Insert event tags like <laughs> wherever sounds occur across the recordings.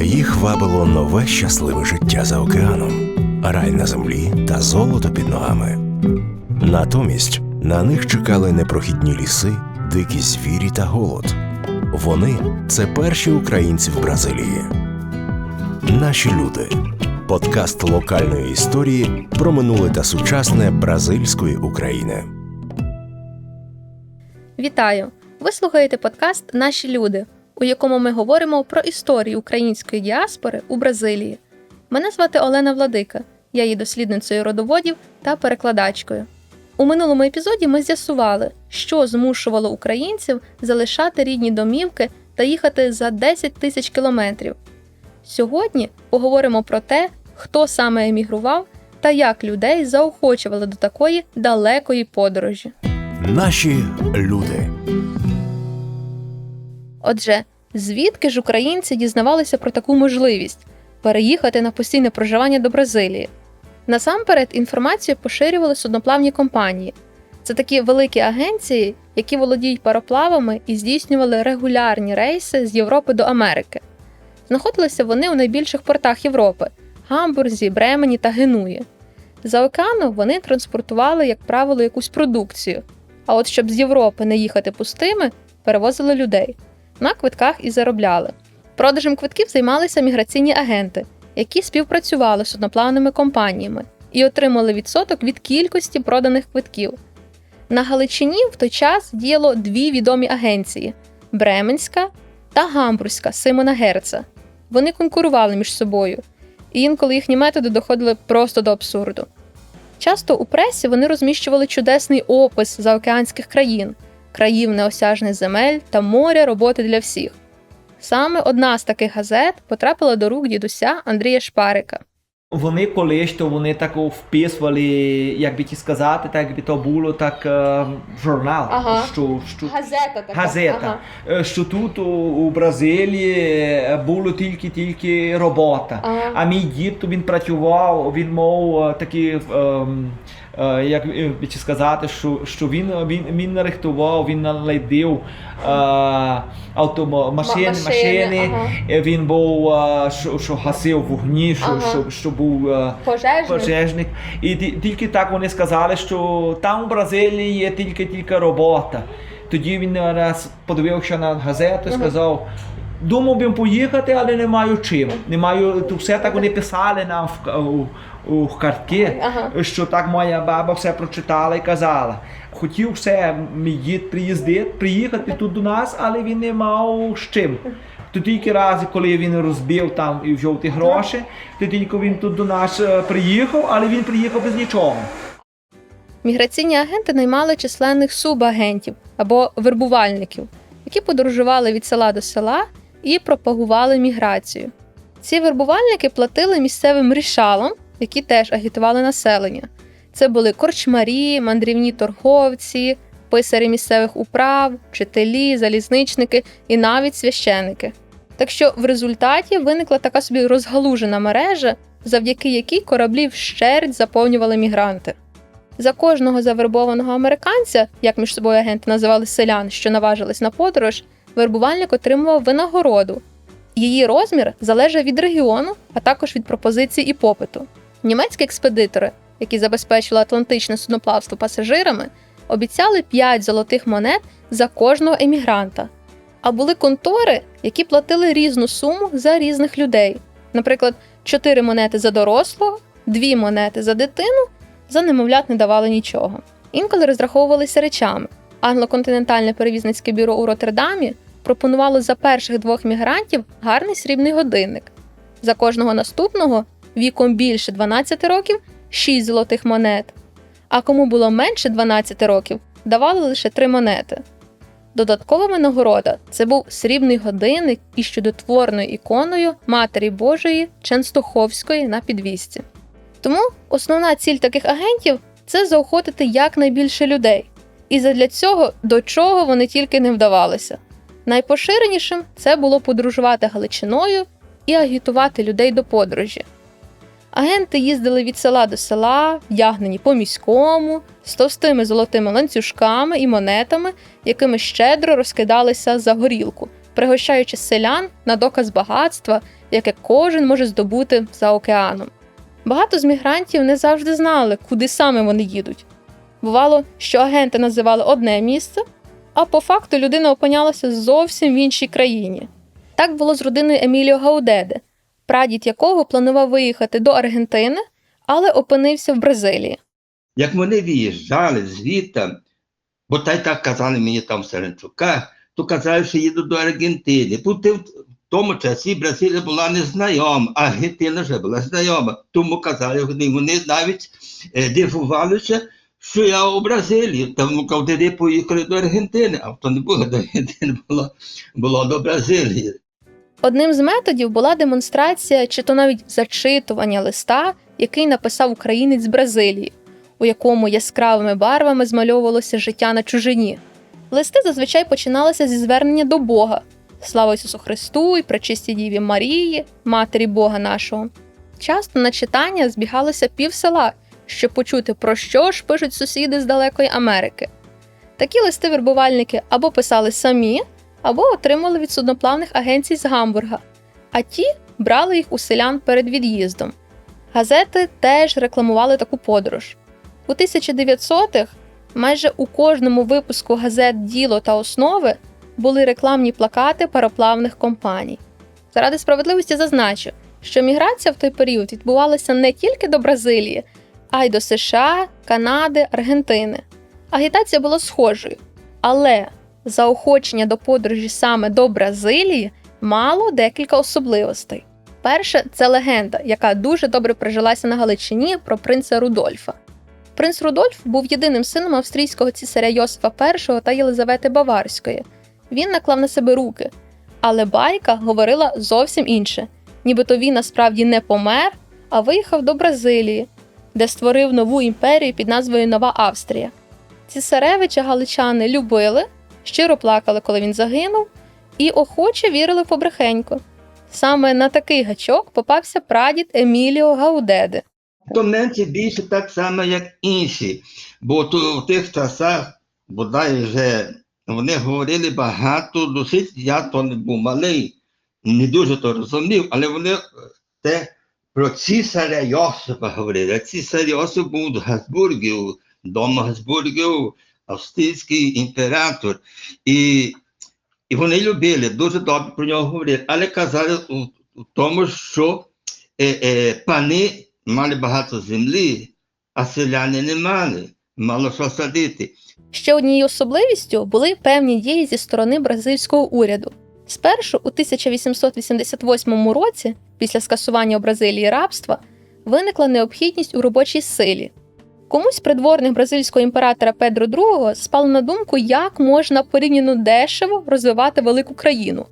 Їх вабило нове щасливе життя за океаном, рай на землі та золото під ногами. Натомість на них чекали непрохідні ліси, дикі звірі та голод. Вони це перші українці в Бразилії. Наші люди. Подкаст локальної історії про минуле та сучасне бразильської України. Вітаю! Ви слухаєте подкаст Наші люди, у якому ми говоримо про історію української діаспори у Бразилії. Мене звати Олена Владика, я є дослідницею родоводів та перекладачкою. У минулому епізоді ми з'ясували, що змушувало українців залишати рідні домівки та їхати за 10 тисяч кілометрів. Сьогодні поговоримо про те, хто саме емігрував та як людей заохочували до такої далекої подорожі. Наші люди. Отже, звідки ж українці дізнавалися про таку можливість переїхати на постійне проживання до Бразилії? Насамперед інформацію поширювали судноплавні компанії. Це такі великі агенції, які володіють пароплавами і здійснювали регулярні рейси з Європи до Америки. Знаходилися вони у найбільших портах Європи Гамбурзі, Бремені та Генуї. За океану вони транспортували, як правило, якусь продукцію. А от щоб з Європи не їхати пустими, перевозили людей. На квитках і заробляли. Продажем квитків займалися міграційні агенти, які співпрацювали з судноплавними компаніями і отримали відсоток від кількості проданих квитків. На Галичині в той час діяло дві відомі агенції Бременська та Гамбурзька Симона Герца. Вони конкурували між собою, і інколи їхні методи доходили просто до абсурду. Часто у пресі вони розміщували чудесний опис заокеанських країн, країв неосяжних земель та моря роботи для всіх. Саме одна з таких газет потрапила до рук дідуся Андрія Шпарика. Вони колись то вони так вписували, як би ті сказати, так якби то було так е, журнал. Ага. Що, що, Газета така. газета. Е, Що тут у, у Бразилії було тільки-тільки робота. Ага. А мій дід він працював, він мав е, такі. ем, е, Як е, чи сказати, що, що він, він, він нарихтував, він наледив е, автомо, машини, машини, ага. Е, він був, е, що, що гасив вогні, що, Ага. що, що був е, Пожежник. пожежник. І тільки так вони сказали, що там у Бразилії є тільки тільки робота. Тоді він раз подивився на газету і сказав. Думав би поїхати, але не маю чим. Не маю, то все так вони писали нам в, у, у картки, Ага. що так моя баба все прочитала і казала. Хотів все, мій дід приїздити, приїхати тут до нас, але він не мав з чим. То тільки раз, коли він розбив там і взяв ті гроші, то тільки він тут до нас е, приїхав, але він приїхав без нічого. Міграційні агенти наймали численних субагентів або вербувальників, які подорожували від села до села і пропагували міграцію. Ці вербувальники платили місцевим рішалам, які теж агітували населення. Це були корчмарі, мандрівні торговці, писарі місцевих управ, вчителі, залізничники і навіть священики. Так що в результаті виникла така собі розгалужена мережа, завдяки якій кораблі вщерть заповнювали мігранти. За кожного завербованого американця, як між собою агенти називали селян, що наважились на подорож, вербувальник отримував винагороду. Її розмір залежав від регіону, а також від пропозицій і попиту. Німецькі експедитори, які забезпечили атлантичне судноплавство пасажирами, обіцяли 5 золотих монет за кожного емігранта. А були контори, які платили різну суму за різних людей. Наприклад, 4 монети за дорослого, 2 монети за дитину, за немовлят не давали нічого. Інколи розраховувалися речами. Англоконтинентальне перевізницьке бюро у Роттердамі пропонувало за перших двох мігрантів гарний срібний годинник. За кожного наступного віком більше 12 років 6 золотих монет. А кому було менше 12 років, давали лише 3 монети. Додаткова винагорода це був срібний годинник із чудотворною іконою Матері Божої Ченстоховської на підвісці. Тому основна ціль таких агентів це заохотити якнайбільше людей. І задля цього до чого вони тільки не вдавалися. Найпоширенішим це було подорожувати Галичиною і агітувати людей до подорожі. Агенти їздили від села до села, вдягнені по міському, з товстими золотими ланцюжками і монетами, якими щедро розкидалися за горілку, пригощаючи селян на доказ багатства, яке кожен може здобути за океаном. Багато з мігрантів не завжди знали, куди саме вони їдуть. Бувало, що агенти називали одне місце, а по факту людина опинялася зовсім в іншій країні. Так було з родиною Еміліо Гаудеде, прадід якого планував виїхати до Аргентини, але опинився в Бразилії. Як вони виїжджали звідти, бо та й так казали мені там в Серенчуках, то казали, що їду до Аргентини. Тут в тому часі Бразилія була незнайома, Аргентина вже була знайома. Тому казали вони, вони навіть е, дивувалися, що я у Бразилії. Тому коли поїхали до Аргентини, а то не було до Аргентини, було, до Бразилії. Одним з методів була демонстрація чи то навіть зачитування листа, який написав українець Бразилії, у якому яскравими барвами змальовувалося життя на чужині. Листи зазвичай починалися зі звернення до Бога. Слава Ісусу Христу і пречистій Діві Марії, Матері Бога нашого. Часто на читання збігалося пів села, щоб почути, про що ж пишуть сусіди з далекої Америки. Такі листи вербувальники або писали самі, або отримали від судноплавних агенцій з Гамбурга, а ті брали їх у селян перед від'їздом. Газети теж рекламували таку подорож. У 1900-х майже у кожному випуску газет Діло та основи були рекламні плакати пароплавних компаній. Заради справедливості зазначу, що міграція в той період відбувалася не тільки до Бразилії, а й до США, Канади, Аргентини. Агітація була схожою, але заохочення до подорожі саме до Бразилії мало декілька особливостей. Перше це легенда, яка дуже добре прижилася на Галичині про принца Рудольфа. Принц Рудольф був єдиним сином австрійського цісаря Йосифа І та Єлизавети Баварської. Він наклав на себе руки, але байка говорила зовсім інше, нібито він насправді не помер, а виїхав до Бразилії, де створив нову імперію під назвою Нова Австрія. Цісаревича галичани любили, щиро плакали, коли він загинув, і охоче вірили в побрехеньку. Саме на такий гачок попався прадід Еміліо Гаудеде. То менше більше так само, як інші. Бо в тих часах, бодай вже вони говорили багато, досить, я то не був малий, не дуже то розумів, але вони е, те про цісаря Йосипа говорили. А цісар Йосип був з Габсбургів, дома Габсбургів, австрійський імператор. І, і вони любили, дуже добре про нього говорили, але казали у, у тому, що е, е, пани мали багато землі, а селяни не мали, мало що садити. Ще однією особливістю були певні дії зі сторони бразильського уряду. Спершу, у 1888 році, після скасування у Бразилії рабства, виникла необхідність у робочій силі. Комусь придворних бразильського імператора Педро II спало на думку, як можна порівняно дешево розвивати велику країну,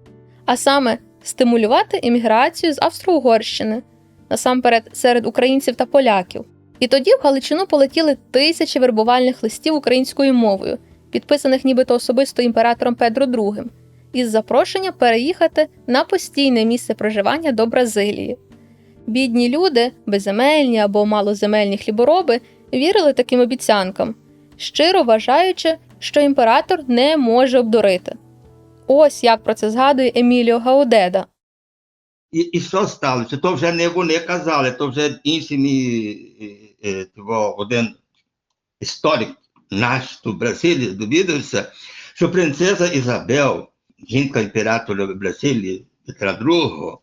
а саме стимулювати імміграцію з Австро-Угорщини, насамперед серед українців та поляків. І тоді в Галичину полетіли тисячі вербувальних листів українською мовою, підписаних нібито особисто імператором Педро II, із запрошення переїхати на постійне місце проживання до Бразилії. Бідні люди, безземельні або малоземельні хлібороби, вірили таким обіцянкам, щиро вважаючи, що імператор не може обдурити. Ось як про це згадує Еміліо Гаудеда. І, і що сталося? То вже не вони казали, то вже інший мій е, е, один історик наш в Бразилії довідався, що принцеса Ізабел, жінка імператора Бразилії Петра II,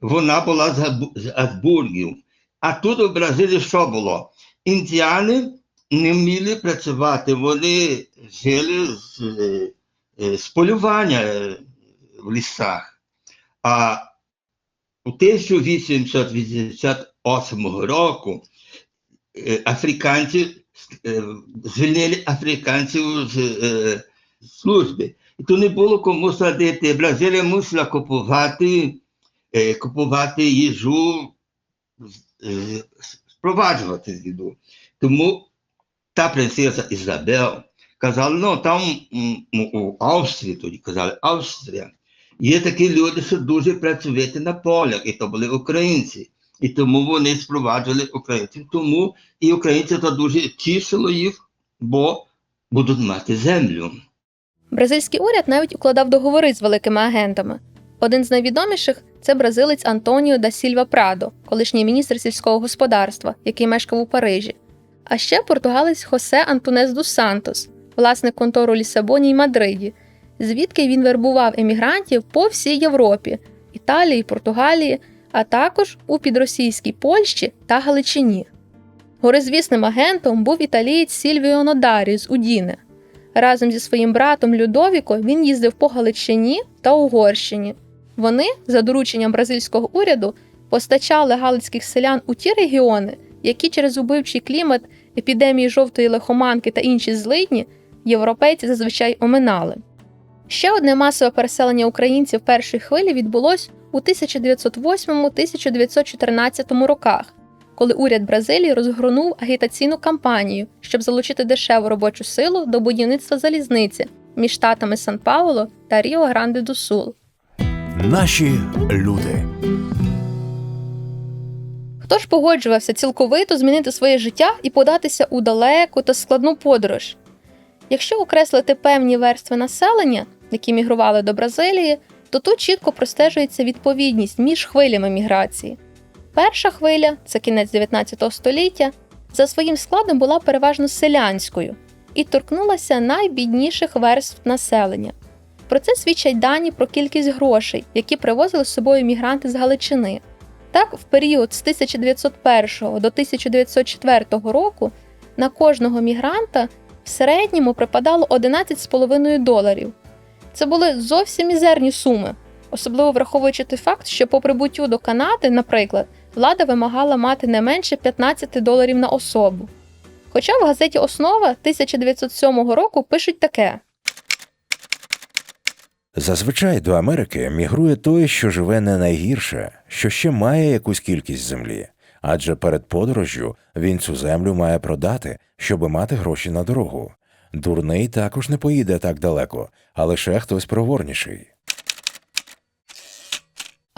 вона була з, Азбургів. А тут у Бразилії що було? Індіани не вміли працювати, вони жили з, е, з полювання е, в лісах. А у 1888 року е, африканці звільнили африканців з служби. І то не було кому садити. Бразилія мусила купувати, е, купувати їжу, е, спроваджувати їду. Тому та принцеса Ізабел казала, ну там у Австрії, тоді казали, Австрія. Є такі люди, що дуже працювати на полях, і то були українці. І тому вони спроваджували українців. Тому і українці то дуже тішило їх, бо будуть мати землю. Бразильський уряд навіть укладав договори з великими агентами. Один з найвідоміших це бразилець Антоніо да Сільва Прадо, колишній міністр сільського господарства, який мешкав у Парижі. А ще португалець Хосе Антунес дус Сантос, власник контору Лісабоні й Мадриді, звідки він вербував емігрантів по всій Європі, Італії, Португалії, а також у підросійській Польщі та Галичині. Горизвісним агентом був італієць Сільвіо Нодарі з Удіне. Разом зі своїм братом Людовіко він їздив по Галичині та Угорщині. Вони, за дорученням бразильського уряду, постачали галицьких селян у ті регіони, які через убивчий клімат, епідемії жовтої лихоманки та інші злидні європейці зазвичай оминали. Ще одне масове переселення українців першої хвилі відбулось у 1908-1914 роках, коли уряд Бразилії розгорнув агітаційну кампанію, щоб залучити дешеву робочу силу до будівництва залізниці між штатами Сан-Пауло та Ріо Гранде до Сул. Наші люди. Хто ж погоджувався цілковито змінити своє життя і податися у далеку та складну подорож? Якщо окреслити певні верстви населення, які мігрували до Бразилії, то тут чітко простежується відповідність між хвилями міграції. Перша хвиля це кінець 19 століття, за своїм складом була переважно селянською і торкнулася найбідніших верств населення. Про це свідчать дані про кількість грошей, які привозили з собою мігранти з Галичини. Так, в період з 1901 до 1904 року на кожного мігранта в середньому припадало 11,5 доларів. Це були зовсім мізерні суми, особливо враховуючи той факт, що по прибуттю до Канади, наприклад, влада вимагала мати не менше 15 доларів на особу. Хоча в газеті Основа 1907 року пишуть таке: Зазвичай до Америки мігрує той, що живе не найгірше, що ще має якусь кількість землі, адже перед подорожжю він цю землю має продати, щоби мати гроші на дорогу. Дурний також не поїде так далеко, а лише хтось проворніший.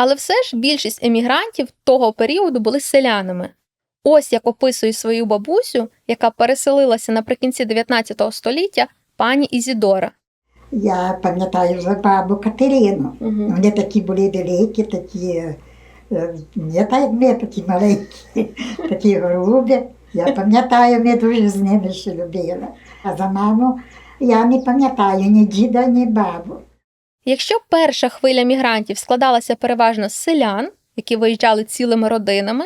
Але все ж більшість емігрантів того періоду були селянами. Ось як описує свою бабусю, яка переселилася наприкінці 19 століття, пані Ізідора. Я пам'ятаю за бабу Катерину. Вони такі були великі, такі, не так як ми, такі маленькі, <laughs> такі грубі. Я пам'ятаю, ми дуже з ними ще любили. А за маму я не пам'ятаю ні діда, ні бабу. Якщо перша хвиля мігрантів складалася переважно з селян, які виїжджали цілими родинами,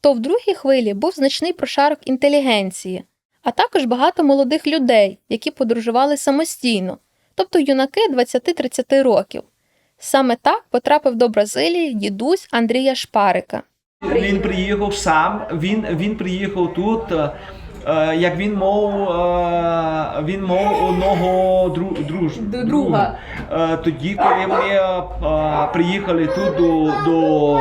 то в другій хвилі був значний прошарок інтелігенції, а також багато молодих людей, які подорожували самостійно, тобто юнаки 20-30 років. Саме так потрапив до Бразилії дідусь Андрія Шпарика. Він приїхав сам, він, він приїхав тут. Е, Як він мав, е, він мов одного дру, друж, друга. Е, Тоді, коли е, приїхали тут до, до,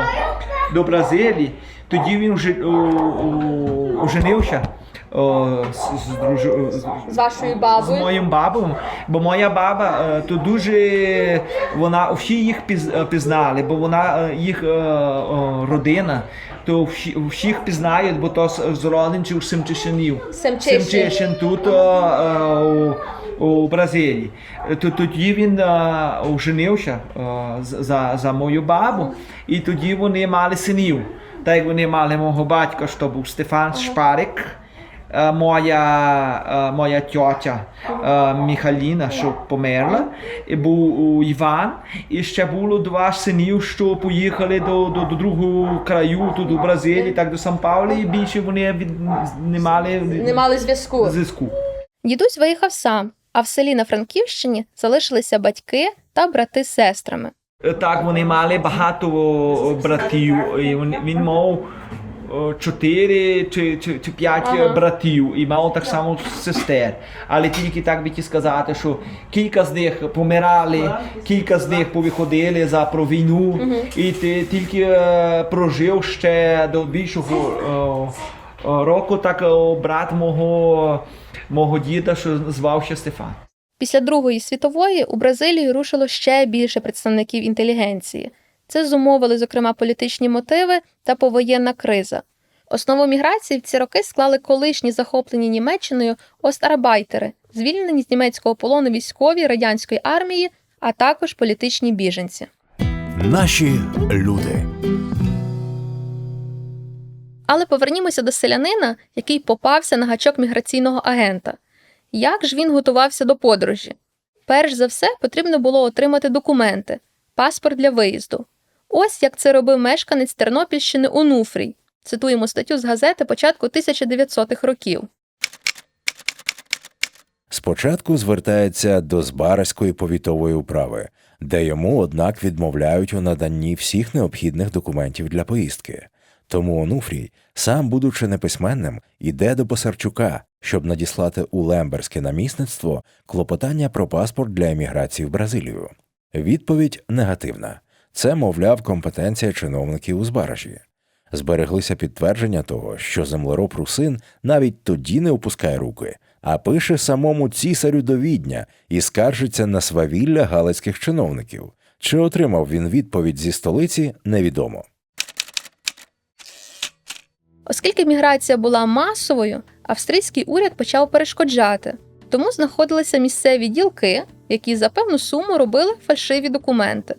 до Бразилії, тоді він вже оженився о, з, з, друж- з- З вашою з моїм бабою, бо моя баба е, то дуже вона всі їх піз- е, пізнали, бо вона е, їх е, о, родина, то всі, всіх пізнають, бо то з, з Семчишинів. Семчишин. Семчишин тут е, е, у, у Бразилії. То тоді він е, оженився е, з- за, за мою бабу, і тоді вони мали синів. Так як вони мали мого батька, що був Стефан Шпарик. Е, моя, е, моя тьотя е, Міхаліна, що померла, і був у Іван, і ще було два синів, що поїхали до, до, до другого краю, тут у Бразилії, так до Сан-Паули, і більше вони від, не мали, не мали зв'язку. зв'язку. Дідусь виїхав сам, а в селі на Франківщині залишилися батьки та брати з сестрами. Так, вони мали багато братів, і він, він мав чотири чи, чи, чи п'ять Ага. братів і мав так само сестер. Але тільки так би ті сказати, що кілька з них помирали, кілька з них повиходили за про війну, і ти тільки е, прожив ще до більшого року, так брат мого, мого діда, що звався Стефан. Після Другої світової у Бразилію рушило ще більше представників інтелігенції. Це зумовили, зокрема, політичні мотиви та повоєнна криза. Основу міграції в ці роки склали колишні захоплені Німеччиною остарбайтери, звільнені з німецького полону військові радянської армії, а також політичні біженці. Наші люди. Але повернімося до селянина, який попався на гачок міграційного агента. Як ж він готувався до подорожі? Перш за все, потрібно було отримати документи, паспорт для виїзду. Ось як це робив мешканець Тернопільщини Онуфрій. Цитуємо статтю з газети початку 1900-х років. Спочатку звертається до Збаразької повітової управи, де йому, однак, відмовляють у наданні всіх необхідних документів для поїздки. Тому Онуфрій, сам будучи неписьменним, іде до Писарчука, щоб надіслати у Лемберське намісництво клопотання про паспорт для еміграції в Бразилію. Відповідь негативна. Це, мовляв, компетенція чиновників у Збаражі. Збереглися підтвердження того, що землероб русин навіть тоді не опускає руки, а пише самому цісарю до Відня і скаржиться на свавілля галицьких чиновників. Чи отримав він відповідь зі столиці, невідомо. Оскільки міграція була масовою, австрійський уряд почав перешкоджати, тому знаходилися місцеві ділки, які за певну суму робили фальшиві документи.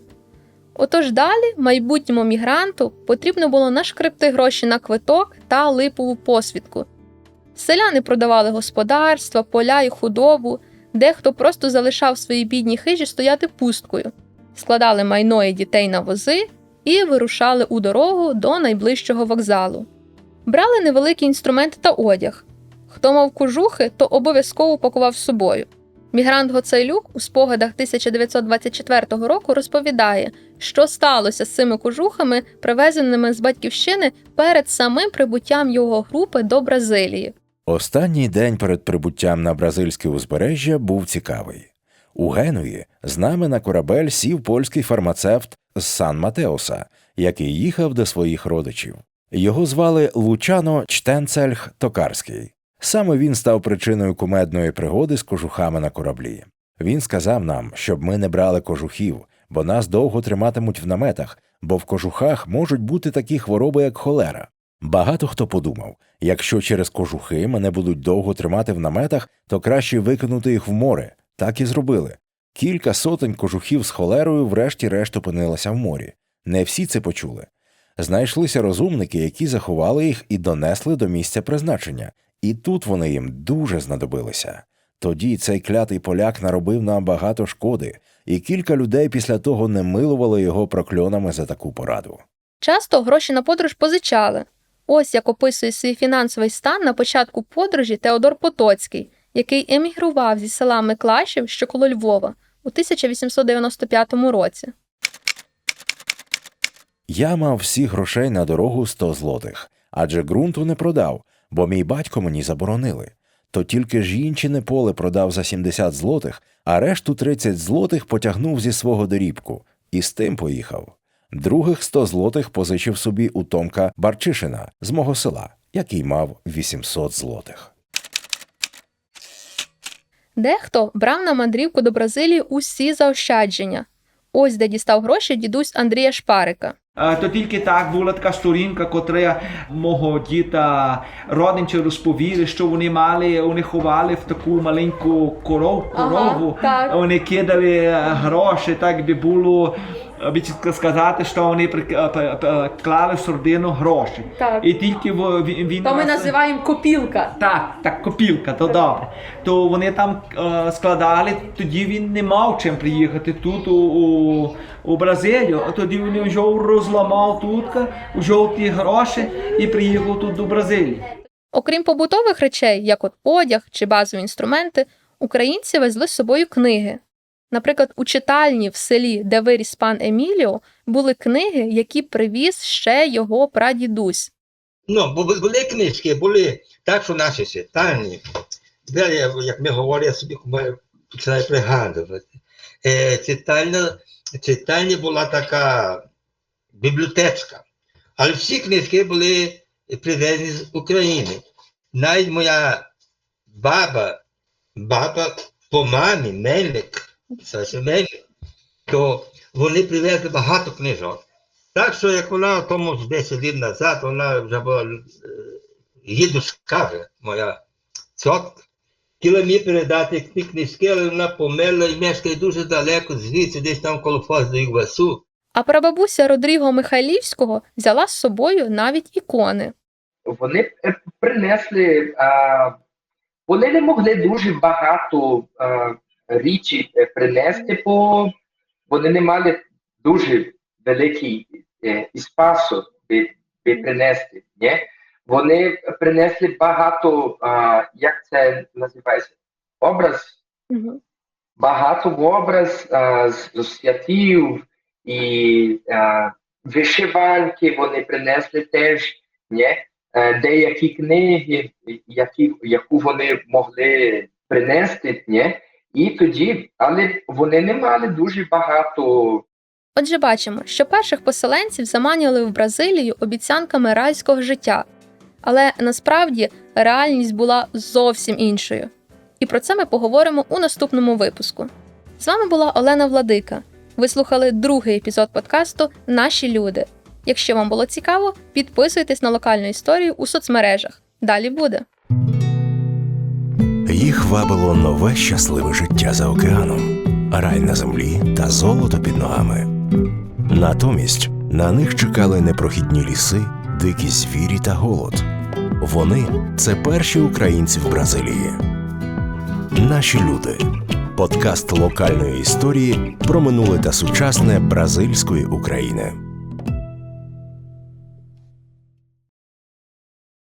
Отож далі майбутньому мігранту потрібно було нашкребти гроші на квиток та липову посвідку. Селяни продавали господарства, поля і худобу, дехто просто залишав свої бідні хижі стояти пусткою, складали майно і дітей на вози і вирушали у дорогу до найближчого вокзалу. Брали невеликі інструменти та одяг. Хто мав кожухи, то обов'язково пакував собою. Мігрант Гоцайлюк у спогадах 1924 року розповідає, що сталося з цими кожухами, привезеними з батьківщини перед самим прибуттям його групи до Бразилії. Останній день перед прибуттям на бразильське узбережжя був цікавий. У Генуї з нами на корабель сів польський фармацевт з Сан Матеоса, який їхав до своїх родичів. Його звали Лучано Чтенцельх Токарський. Саме він став причиною кумедної пригоди з кожухами на кораблі. Він сказав нам, щоб ми не брали кожухів, бо нас довго триматимуть в наметах, бо в кожухах можуть бути такі хвороби, як холера. Багато хто подумав, якщо через кожухи мене будуть довго тримати в наметах, то краще викинути їх в море. Так і зробили. Кілька сотень кожухів з холерою врешті-решт опинилися в морі. Не всі це почули. Знайшлися розумники, які заховали їх і донесли до місця призначення, і тут вони їм дуже знадобилися. Тоді цей клятий поляк наробив нам багато шкоди, і кілька людей після того не милували його прокльонами за таку пораду. Часто гроші на подорож позичали. Ось як описує свій фінансовий стан на початку подорожі Теодор Потоцький, який емігрував зі села Миклашів, що коло Львова, у 1895 році. Я мав всіх грошей на дорогу 100 злотих, адже ґрунту не продав, бо мій батько мені заборонили. То тільки жінчине поле продав за 70 злотих, а решту 30 злотих потягнув зі свого дорібку і з тим поїхав. Других 100 злотих позичив собі у Томка Барчишина з мого села, який мав 800 злотих. Дехто брав на мандрівку до Бразилії усі заощадження. Ось де дістав гроші дідусь Андрія Шпарика. Е, То тільки так була така сторінка, котра мого діда родичі розповіли, що вони мали, вони ховали в таку маленьку коров, Ага, корову, так. вони кидали е, гроші, так би було, би сказати, що вони е, п- клали в сурдину гроші. Так. І тільки в- він, він раз- копілка. так, так, копілка, то добре. То вони там е, складали, тоді він не мав чим приїхати тут у, у, у Бразилію, а тоді він вже розламав тут, взяв ті гроші і приїхав тут до Бразилії. Окрім побутових речей, як от одяг чи базові інструменти, українці везли з собою книги. Наприклад, у читальні в селі, де виріс пан Еміліо, були книги, які привіз ще його прадідусь. Ну, бо були книжки, були так, що наші читальні. Де як ми говорили, я собі починаю пригадувати. Е, читальня, читальня була така бібліотечка. Але всі книжки були привезені з України. Навіть моя баба, баба по мамі, Мельник, Саша то вони привезли багато книжок. Так що як вона тому ж 10 років назад, вона вже була е, дідушка моя цотка. Хотіла мені передати ті книжки, але вона померла і мешкає дуже далеко, звідси десь там коло Фоздої Васу. А прабабуся Родріго Михайлівського взяла з собою навіть ікони. вони е, принесли, а, вони не могли дуже багато а, річі е, принести, бо вони не мали дуже великий е, спасу би, би принести. Ні? Вони принесли багато, а, як це називається, образ багато образ а, з з святів і а, вишиванки вони принесли теж, ні? Е, деякі книги, які, яку вони могли принести, ні? І тоді, але вони не мали дуже багато Отже, бачимо, що перших поселенців заманювали в Бразилію обіцянками райського життя, але насправді реальність була зовсім іншою. І про це ми поговоримо у наступному випуску. З вами була Олена Владика. Ви слухали другий епізод подкасту Наші люди. Якщо вам було цікаво, підписуйтесь на локальну історію у соцмережах. Далі буде. Їх вабило нове щасливе життя за океаном, рай на землі та золото під ногами. Натомість на них чекали непрохідні ліси, дикі звірі та голод. Вони це перші українці в Бразилії. Наші люди. Подкаст локальної історії про минуле та сучасне бразильської України.